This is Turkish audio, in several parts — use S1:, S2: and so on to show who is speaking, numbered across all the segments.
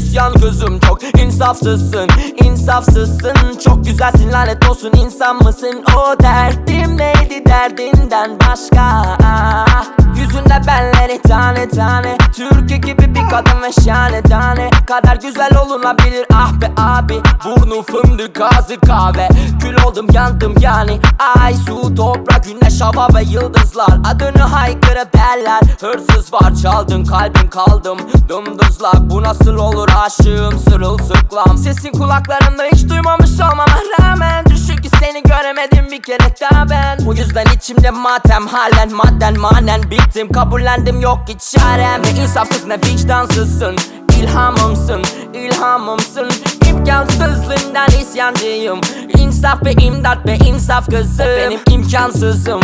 S1: isyan gözüm çok insafsızsın insafsızsın. Çok güzelsin lanet olsun insan mısın? O derdim neydi derdinden başka Yüzünde benleri tane tane. Türkü gibi bir kadın ve şahane tane. Kadar güzel olunabilir ah be abi. Burnu fındık ağzı kahve. Kül oldum yandım yani. Ay su toprak güneş hava ve yıldızlar. Adını haykırıp derler Hırsız var çaldın kalbim kaldım. Dımdızlak bu nasıl olur aşığım? Sırılsıklam. Sesin kulaklarımda hiç duymamış olmama bir kere daha ben. Bu yüzden içimde matem halen madden manen. Bittim Kabullendim yok ki çarem. Ne insafsız ne vicdansızsın. İlhamımsın, ilhamımsın. İmkansızlığından isyancıyım. İnsaf ve imdat ve insaf kızım O benim imkansızım,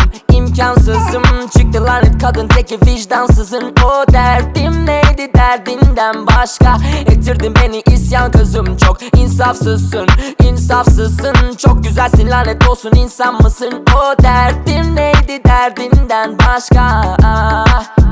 S1: imkansızım. Çıktı lanet kadın teki vicdansızın. O derdim neydi derdinden başka? Ettirdin beni isyan kızım. Çok insafsızsın, insafsızsın. Çok güzelsin lanet olsun insan mısın? O derdim neydi derdinden başka?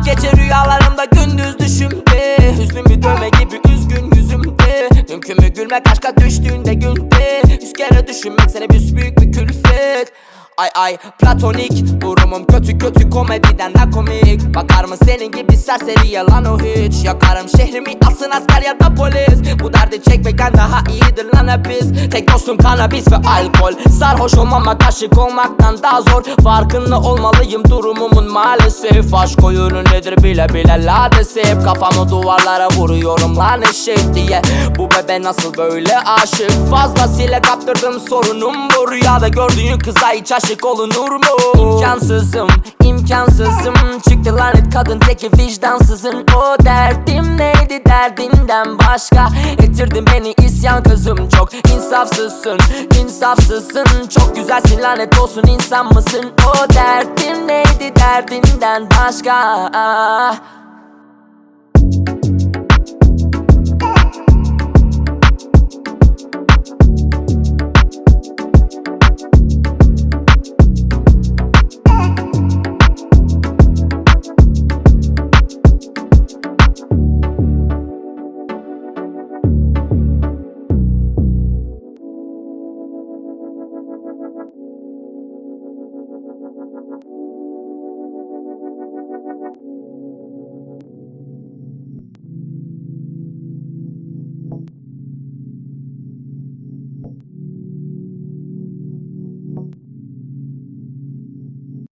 S1: Gece rüyalarımda gündüz düşümde Hüznümü dövme gibi üzgün yüzümde Mümkün mü gülmek aşka düştüğünde günde Yüz kere düşünmek seni büyük bir külfet Ay ay platonik. Durumum kötü kötü komediden de komik. Bakar mı senin gibi serseri yalan o hiç? Yakarım şehrimi asın asker ya da polis. Bu derdi çekmekten daha iyidir lan hep biz Tek dostum kanabis ve alkol. Sarhoş olmamak aşık olmaktan daha zor. Farkında olmalıyım durumumun maalesef. Aşk oyunu nedir bile bile ladesip Kafamı duvarlara vuruyorum lan eşek diye. Bu bebe nasıl böyle aşık? Fazlasıyla kaptırdım sorunum bu. Rüyada gördüğün kıza hiç aşık olunur mu? İmkansızım, imkansızım. Çıktı lanet kadın teki vicdansızın. O derdim neydi derdinden başka? Ettirdin beni isyan kızım Çok insafsızsın, insafsızsın Çok güzelsin. Lanet olsun insan mısın? O derdim neydi derdinden başka